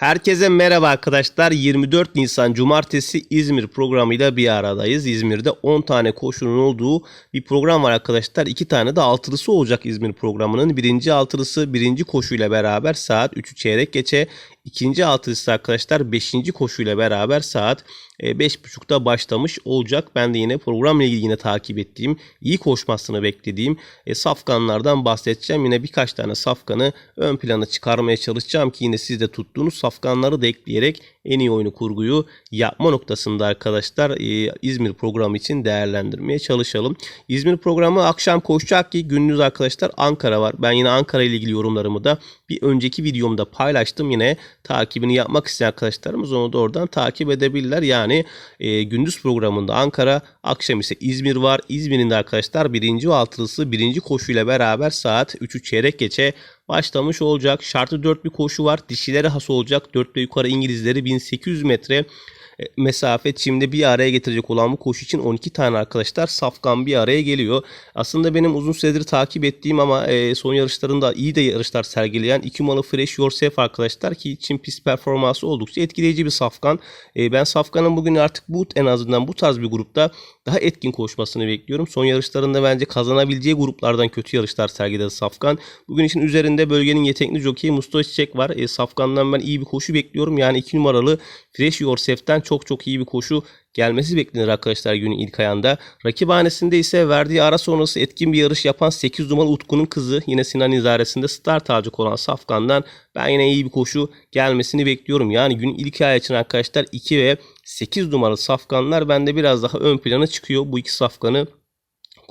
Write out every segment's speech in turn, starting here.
Herkese merhaba arkadaşlar. 24 Nisan Cumartesi İzmir programıyla bir aradayız. İzmir'de 10 tane koşunun olduğu bir program var arkadaşlar. 2 tane de altılısı olacak İzmir programının. Birinci altılısı birinci koşuyla beraber saat 3'ü çeyrek geçe. İkinci altılısı arkadaşlar 5. koşuyla beraber saat e, 5.30'da başlamış olacak. Ben de yine programla ilgili yine takip ettiğim, iyi koşmasını beklediğim e, safkanlardan bahsedeceğim. Yine birkaç tane safkanı ön plana çıkarmaya çalışacağım ki yine siz de tuttuğunuz safkanları da ekleyerek en iyi oyunu kurguyu yapma noktasında arkadaşlar e, İzmir programı için değerlendirmeye çalışalım. İzmir programı akşam koşacak ki gündüz arkadaşlar Ankara var. Ben yine Ankara ile ilgili yorumlarımı da bir önceki videomda paylaştım. Yine takibini yapmak isteyen arkadaşlarımız onu da oradan takip edebilirler. Yani e, gündüz programında Ankara, akşam ise İzmir var. İzmir'in de arkadaşlar birinci ve altılısı birinci koşuyla beraber saat 3'ü çeyrek geçe başlamış olacak. Şartı 4 bir koşu var. Dişilere has olacak. 4 ve yukarı İngilizleri 1800 metre mesafe çimde bir araya getirecek olan bu koşu için 12 tane arkadaşlar safkan bir araya geliyor. Aslında benim uzun süredir takip ettiğim ama e, son yarışlarında iyi de yarışlar sergileyen 2 numaralı Fresh Yourself arkadaşlar ki Çin pist performansı oldukça etkileyici bir safkan. E, ben safkanın bugün artık bu en azından bu tarz bir grupta daha etkin koşmasını bekliyorum. Son yarışlarında bence kazanabileceği gruplardan kötü yarışlar sergiledi Safkan. Bugün için üzerinde bölgenin yetenekli jokeyi Mustafa Çiçek var. E, Safkan'dan ben iyi bir koşu bekliyorum. Yani 2 numaralı Fresh Yourself'ten çok çok iyi bir koşu gelmesi beklenir arkadaşlar günün ilk ayında. Rakiphanesinde ise verdiği ara sonrası etkin bir yarış yapan 8 numaralı Utku'nun kızı yine Sinan izaresinde start alacak olan Safkan'dan ben yine iyi bir koşu gelmesini bekliyorum. Yani günün ilk ay için arkadaşlar 2 ve 8 numaralı safkanlar bende biraz daha ön plana çıkıyor. Bu iki safkanı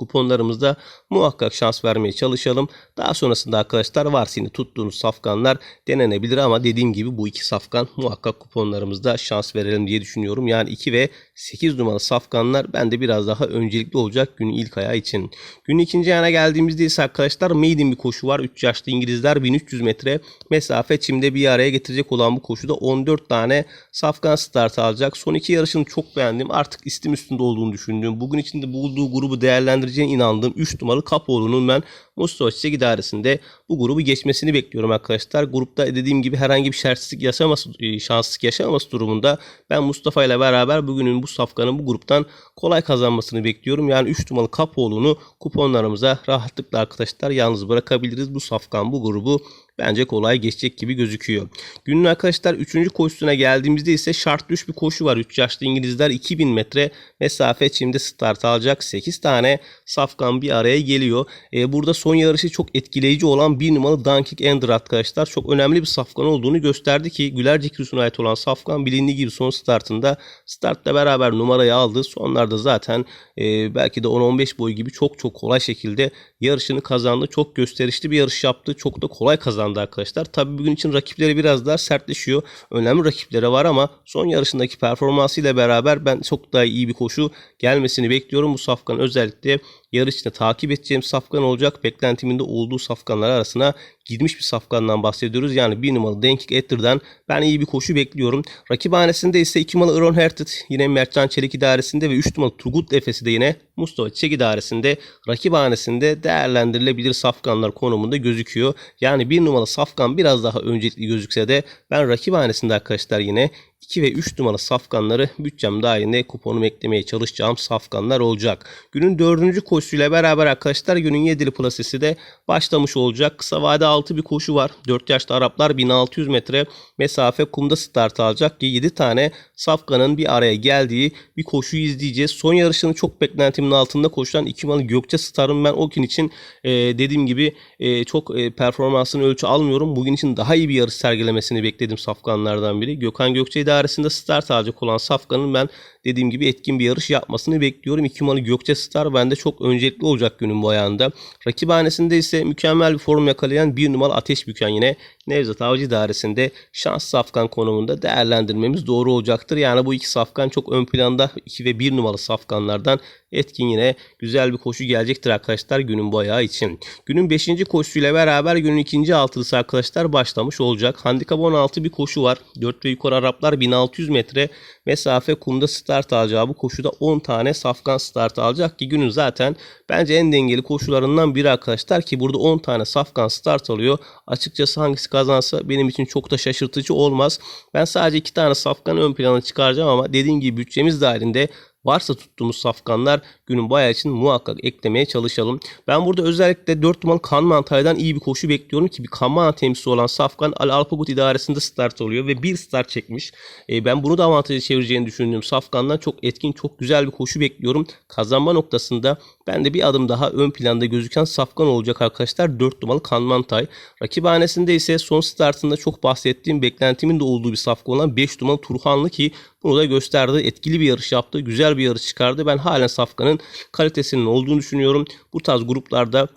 kuponlarımızda muhakkak şans vermeye çalışalım. Daha sonrasında arkadaşlar varsa yine tuttuğunuz safkanlar denenebilir ama dediğim gibi bu iki safkan muhakkak kuponlarımızda şans verelim diye düşünüyorum. Yani 2 ve 8 numaralı safkanlar bende biraz daha öncelikli olacak günün ilk ayağı için. Günün ikinci ayağına geldiğimizde ise arkadaşlar maiden bir koşu var. 3 yaşlı İngilizler 1300 metre mesafe çimde bir araya getirecek olan bu koşuda 14 tane safkan start alacak. Son iki yarışını çok beğendim. Artık istim üstünde olduğunu düşündüğüm, bugün içinde bulduğu grubu değerlendireceğine inandığım 3 numaralı Kapoğlu'nun ben Mustafa Çiçek idaresinde bu grubu geçmesini bekliyorum arkadaşlar. Grupta dediğim gibi herhangi bir şertsizlik yaşaması, şanssızlık yaşamaması durumunda ben Mustafa ile beraber bugünün bu safkanın bu gruptan kolay kazanmasını bekliyorum. Yani 3 numaralı Kapoğlu'nu kuponlarımıza rahatlıkla arkadaşlar yalnız bırakabiliriz. Bu safkan bu grubu bence kolay geçecek gibi gözüküyor. Günün arkadaşlar 3. koşusuna geldiğimizde ise şart düş bir koşu var. 3 yaşlı İngilizler 2000 metre mesafe çimde start alacak. 8 tane safkan bir araya geliyor. Ee, burada son yarışı çok etkileyici olan bir numaralı Dunkik Ender arkadaşlar çok önemli bir safkan olduğunu gösterdi ki Güler Cekirus'una ait olan safkan bilindiği gibi son startında startla beraber numarayı aldı. Sonlarda zaten e, belki de 10-15 boy gibi çok çok kolay şekilde yarışını kazandı. Çok gösterişli bir yarış yaptı. Çok da kolay kazandı arkadaşlar. Tabii bugün için rakipleri biraz daha sertleşiyor. Önemli rakiplere var ama son yarışındaki performansıyla beraber ben çok daha iyi bir koşu gelmesini bekliyorum. Bu safkan özellikle yarış içinde takip edeceğim safkan olacak. Beklentimin de olduğu safkanlar arasına girmiş bir safkandan bahsediyoruz. Yani bir numaralı Denkik Etter'dan ben iyi bir koşu bekliyorum. Rakibhanesinde ise 2 numaralı Iron Hearted yine Mertcan Çelik idaresinde ve 3 numaralı Turgut Efes'i de yine Mustafa Çiçek idaresinde rakibhanesinde değerlendirilebilir safkanlar konumunda gözüküyor. Yani bir numaralı safkan biraz daha öncelikli gözükse de ben rakibhanesinde arkadaşlar yine 2 ve 3 numaralı safkanları bütçem dahilinde kuponumu eklemeye çalışacağım safkanlar olacak. Günün 4. koşusuyla beraber arkadaşlar günün 7'li plasesi de başlamış olacak. Kısa vade 6 bir koşu var. 4 yaşlı Araplar 1600 metre mesafe kumda start alacak ki 7 tane safkanın bir araya geldiği bir koşuyu izleyeceğiz. Son yarışını çok beklentimin altında koşulan 2 numaralı Gökçe Star'ın ben o gün için e, dediğim gibi e, çok e, performansını ölçü almıyorum. Bugün için daha iyi bir yarış sergilemesini bekledim safkanlardan biri. Gökhan Gökçe idaresinde start alacak olan Safkan'ın ben dediğim gibi etkin bir yarış yapmasını bekliyorum. İki numaralı Gökçe Star bende çok öncelikli olacak günün bu ayağında. Rakibhanesinde ise mükemmel bir form yakalayan bir numaralı Ateş Büken yine Nevzat Avcı idaresinde şans safkan konumunda değerlendirmemiz doğru olacaktır. Yani bu iki safkan çok ön planda 2 ve 1 numaralı safkanlardan etkin yine güzel bir koşu gelecektir arkadaşlar günün bu ayağı için. Günün 5. koşusuyla beraber günün ikinci altılısı arkadaşlar başlamış olacak. Handikap 16 bir koşu var. 4 ve yukarı Araplar 1600 metre mesafe kumda start alacağı bu koşuda 10 tane safkan start alacak ki günün zaten bence en dengeli koşularından biri arkadaşlar ki burada 10 tane safkan start alıyor. Açıkçası hangisi kazansa benim için çok da şaşırtıcı olmaz. Ben sadece 2 tane safkan ön plana çıkaracağım ama dediğim gibi bütçemiz dahilinde varsa tuttuğumuz safkanlar günün bayağı için muhakkak eklemeye çalışalım. Ben burada özellikle 4 numaralı kan mantaydan iyi bir koşu bekliyorum ki bir kan mantı temsilcisi olan safkan Al Alpagut idaresinde start oluyor ve bir start çekmiş. E, ben bunu da avantajı çevireceğini düşündüğüm safkandan çok etkin çok güzel bir koşu bekliyorum. Kazanma noktasında ben de bir adım daha ön planda gözüken safkan olacak arkadaşlar 4 numaralı kan mantay. Rakibhanesinde ise son startında çok bahsettiğim beklentimin de olduğu bir safkan olan 5 numaralı Turhanlı ki bunu da gösterdi. Etkili bir yarış yaptı. Güzel bir yarış çıkardı. Ben halen Safkan'ın kalitesinin olduğunu düşünüyorum. Bu tarz gruplarda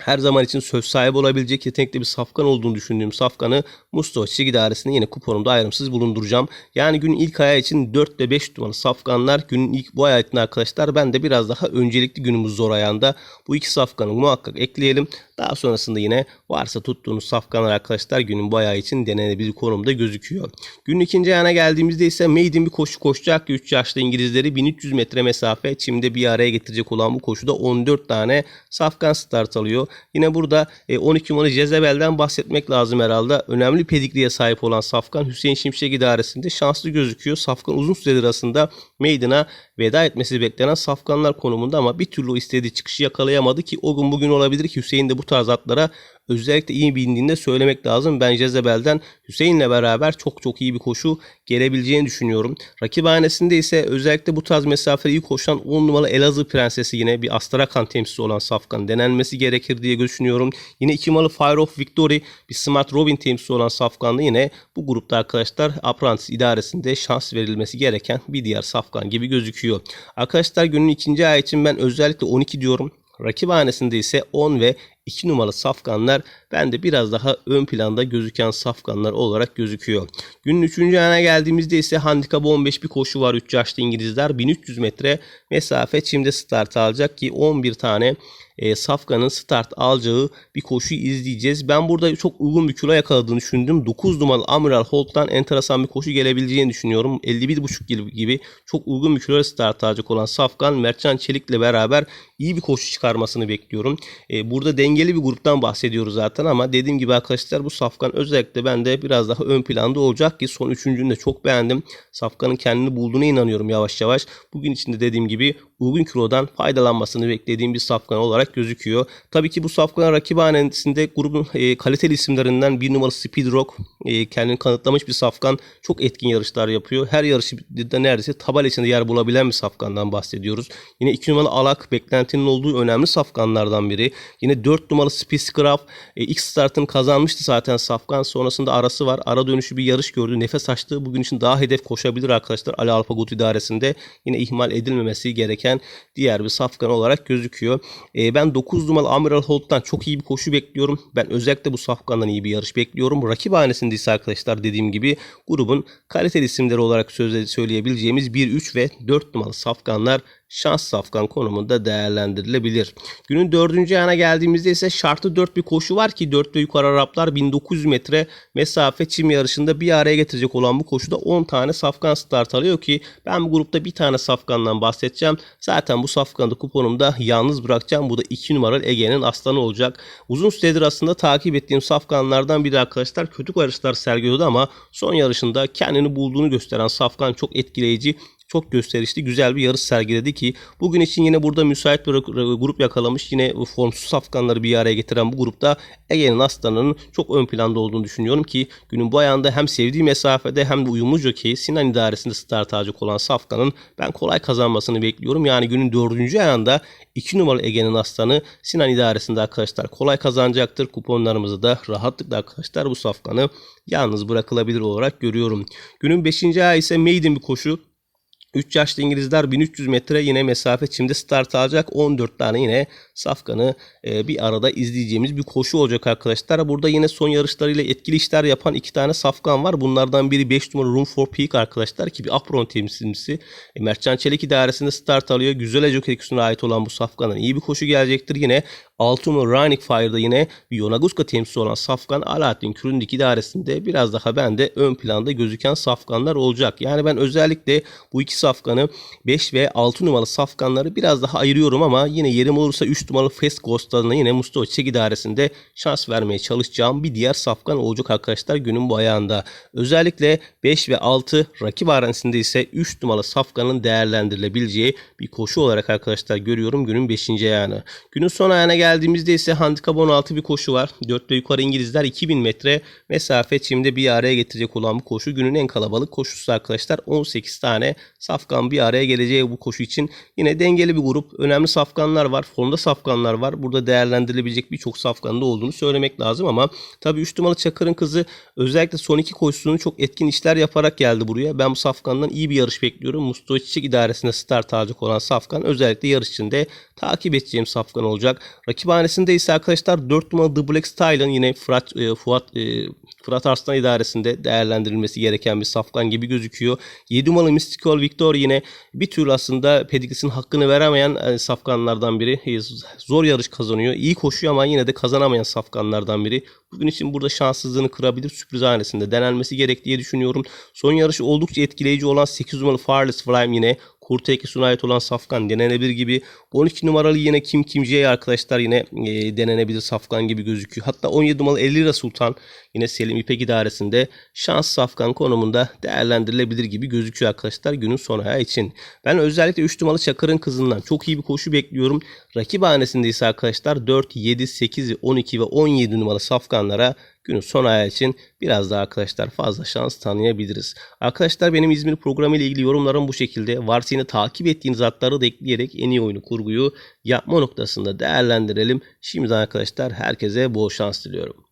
her zaman için söz sahibi olabilecek yetenekli bir safkan olduğunu düşündüğüm safkanı Mustafa Çizgi Dairesi'nde yine kuponumda ayrımsız bulunduracağım. Yani günün ilk ayağı için 4 ve 5 numaralı safkanlar günün ilk bu ayetinde arkadaşlar ben de biraz daha öncelikli günümüz zor ayağında bu iki safkanı muhakkak ekleyelim. Daha sonrasında yine varsa tuttuğunuz safkanlar arkadaşlar günün bu ayağı için denenebilir konumda gözüküyor. Günün ikinci ayağına geldiğimizde ise Maiden bir koşu koşacak. 3 yaşlı İngilizleri 1300 metre mesafe çimde bir araya getirecek olan bu koşuda 14 tane safkan start alıyor. Yine burada 12 numaralı Jezebel'den bahsetmek lazım herhalde. Önemli pedigriye sahip olan Safkan Hüseyin Şimşek idaresinde şanslı gözüküyor. Safkan uzun süredir aslında Maiden'a veda etmesi beklenen Safkanlar konumunda ama bir türlü istediği çıkışı yakalayamadı ki o gün bugün olabilir ki Hüseyin de bu tarz atlara özellikle iyi bilindiğinde söylemek lazım. Ben Jezebel'den Hüseyin'le beraber çok çok iyi bir koşu gelebileceğini düşünüyorum. Rakibhanesinde ise özellikle bu tarz mesafeleri iyi koşan 10 numaralı Elazığ Prensesi yine bir Astarakan temsilcisi olan Safkan denenmesi gerekir diye düşünüyorum. Yine 2 numaralı Fire of Victory bir Smart Robin temsilcisi olan Safkan'da yine bu grupta arkadaşlar Apprentice idaresinde şans verilmesi gereken bir diğer Safkan gibi gözüküyor. Arkadaşlar günün ikinci ay için ben özellikle 12 diyorum. Rakibhanesinde ise 10 ve 2 numaralı safkanlar bende biraz daha ön planda gözüken safkanlar olarak gözüküyor. Günün 3. ayına geldiğimizde ise handikap 15 bir koşu var 3 yaşlı İngilizler 1300 metre mesafe çimde start alacak ki 11 tane e, Safkan'ın start alacağı bir koşuyu izleyeceğiz. Ben burada çok uygun bir kilo yakaladığını düşündüm. 9 numaralı Amiral Holt'tan enteresan bir koşu gelebileceğini düşünüyorum. 51.5 gibi çok uygun bir kilo start alacak olan Safkan Mertcan Çelik'le beraber iyi bir koşu çıkarmasını bekliyorum. E, burada dengeli bir gruptan bahsediyoruz zaten ama dediğim gibi arkadaşlar bu Safkan özellikle bende biraz daha ön planda olacak ki son üçüncünü de çok beğendim. Safkan'ın kendini bulduğuna inanıyorum yavaş yavaş. Bugün içinde dediğim gibi uygun kilodan faydalanmasını beklediğim bir Safkan olarak gözüküyor. Tabii ki bu Safkan rakibhanesinde grubun e, kaliteli isimlerinden bir numaralı Speed Rock e, kendini kanıtlamış bir Safkan. Çok etkin yarışlar yapıyor. Her yarışta neredeyse tabela içinde yer bulabilen bir Safkan'dan bahsediyoruz. Yine 2 numaralı Alak beklentinin olduğu önemli Safkanlardan biri. Yine 4 numaralı Scrap e, ilk startını kazanmıştı zaten Safkan. Sonrasında arası var. Ara dönüşü bir yarış gördü. Nefes açtı. Bugün için daha hedef koşabilir arkadaşlar. Ali Alpagut idaresinde yine ihmal edilmemesi gereken diğer bir Safkan olarak gözüküyor. E, ben 9 numaralı Amiral Holt'tan çok iyi bir koşu bekliyorum. Ben özellikle bu Safkan'dan iyi bir yarış bekliyorum. Rakip hanesinde ise arkadaşlar dediğim gibi grubun kaliteli isimleri olarak söyleyebileceğimiz 1, 3 ve 4 numaralı Safkanlar şans safkan konumunda değerlendirilebilir. Günün dördüncü ayağına geldiğimizde ise şartı 4 bir koşu var ki 4 ve yukarı Araplar 1900 metre mesafe çim yarışında bir araya getirecek olan bu koşuda 10 tane safkan start alıyor ki ben bu grupta bir tane safkandan bahsedeceğim. Zaten bu safkanı da kuponumda yalnız bırakacağım. Bu da 2 numaralı Ege'nin aslanı olacak. Uzun süredir aslında takip ettiğim safkanlardan biri arkadaşlar kötü yarışlar sergiliyordu ama son yarışında kendini bulduğunu gösteren safkan çok etkileyici çok gösterişli güzel bir yarış sergiledi ki bugün için yine burada müsait bir grup yakalamış. Yine formsuz safkanları bir araya getiren bu grupta Ege'nin aslanının çok ön planda olduğunu düşünüyorum ki günün bu ayağında hem sevdiği mesafede hem de uyumlu jockey Sinan idaresinde start alacak olan safkanın ben kolay kazanmasını bekliyorum. Yani günün dördüncü ayağında 2 numaralı Ege'nin aslanı Sinan idaresinde arkadaşlar kolay kazanacaktır. Kuponlarımızı da rahatlıkla arkadaşlar bu safkanı yalnız bırakılabilir olarak görüyorum. Günün 5. ayağı ise maiden bir koşu. 3 yaşlı İngilizler 1300 metre yine mesafe çimde start alacak. 14 tane yine safkanı e, bir arada izleyeceğimiz bir koşu olacak arkadaşlar. Burada yine son yarışlarıyla etkili işler yapan iki tane safkan var. Bunlardan biri 5 numara Room for Peak arkadaşlar ki bir apron temsilcisi. E, Mertcan Çelik idaresinde start alıyor. Güzel eküsüne ait olan bu safkanın iyi bir koşu gelecektir. Yine 6 numara Running Fire'da yine Yonaguska temsilcisi olan Safkan Alaaddin Küründik idaresinde biraz daha bende ön planda gözüken safkanlar olacak. Yani ben özellikle bu iki safkanı 5 ve 6 numaralı safkanları biraz daha ayırıyorum ama yine yerim olursa 3 numaralı Fast Ghost'larına yine Mustafa Çek idaresinde şans vermeye çalışacağım bir diğer safkan olacak arkadaşlar günün bu ayağında. Özellikle 5 ve 6 rakip arenasında ise 3 numaralı safkanın değerlendirilebileceği bir koşu olarak arkadaşlar görüyorum günün 5. ayağını. Günün son ayağına geldiğimizde ise handikap 16 bir koşu var. 4 ve yukarı İngilizler 2000 metre mesafe çimde bir araya getirecek olan bu koşu günün en kalabalık koşusu arkadaşlar. 18 tane safkan bir araya geleceği bu koşu için yine dengeli bir grup. Önemli safkanlar var. Formda safkanlar var. Burada değerlendirilebilecek birçok safkanın da olduğunu söylemek lazım ama tabii 3 numaralı Çakır'ın kızı özellikle son iki koşusunu çok etkin işler yaparak geldi buraya. Ben bu safkandan iyi bir yarış bekliyorum. Mustafa Çiçek idaresinde start alacak olan safkan özellikle yarış içinde takip edeceğim safkan olacak. Rakiphanesinde ise arkadaşlar 4 numaralı Black Style'ın yine Fırat, e, Fuat, e, Fırat Arslan idaresinde değerlendirilmesi gereken bir safkan gibi gözüküyor. 7 numaralı Mystical Victor yine bir türlü aslında Pedigris'in hakkını veremeyen e, safkanlardan biri. E, Zor yarış kazanıyor. İyi koşuyor ama yine de kazanamayan safkanlardan biri. Bugün için burada şanssızlığını kırabilir. Sürpriz hanesinde denenmesi gerek diye düşünüyorum. Son yarışı oldukça etkileyici olan 8 numaralı Farless Flame yine Kurt Ekes'e ait olan Safkan denenebilir gibi. 12 numaralı yine Kim Kimciye arkadaşlar yine e, denenebilir Safkan gibi gözüküyor. Hatta 17 numaralı 50 lira Sultan yine Selim İpek idaresinde şans Safkan konumunda değerlendirilebilir gibi gözüküyor arkadaşlar günün son için. Ben özellikle 3 numaralı Çakır'ın kızından çok iyi bir koşu bekliyorum. Rakip hanesinde ise arkadaşlar 4, 7, 8, 12 ve 17 numaralı Safkanlara günün son ayağı için biraz daha arkadaşlar fazla şans tanıyabiliriz. Arkadaşlar benim İzmir programı ile ilgili yorumlarım bu şekilde. Varsa takip ettiğiniz atları da ekleyerek en iyi oyunu kurguyu yapma noktasında değerlendirelim. Şimdiden arkadaşlar herkese bol şans diliyorum.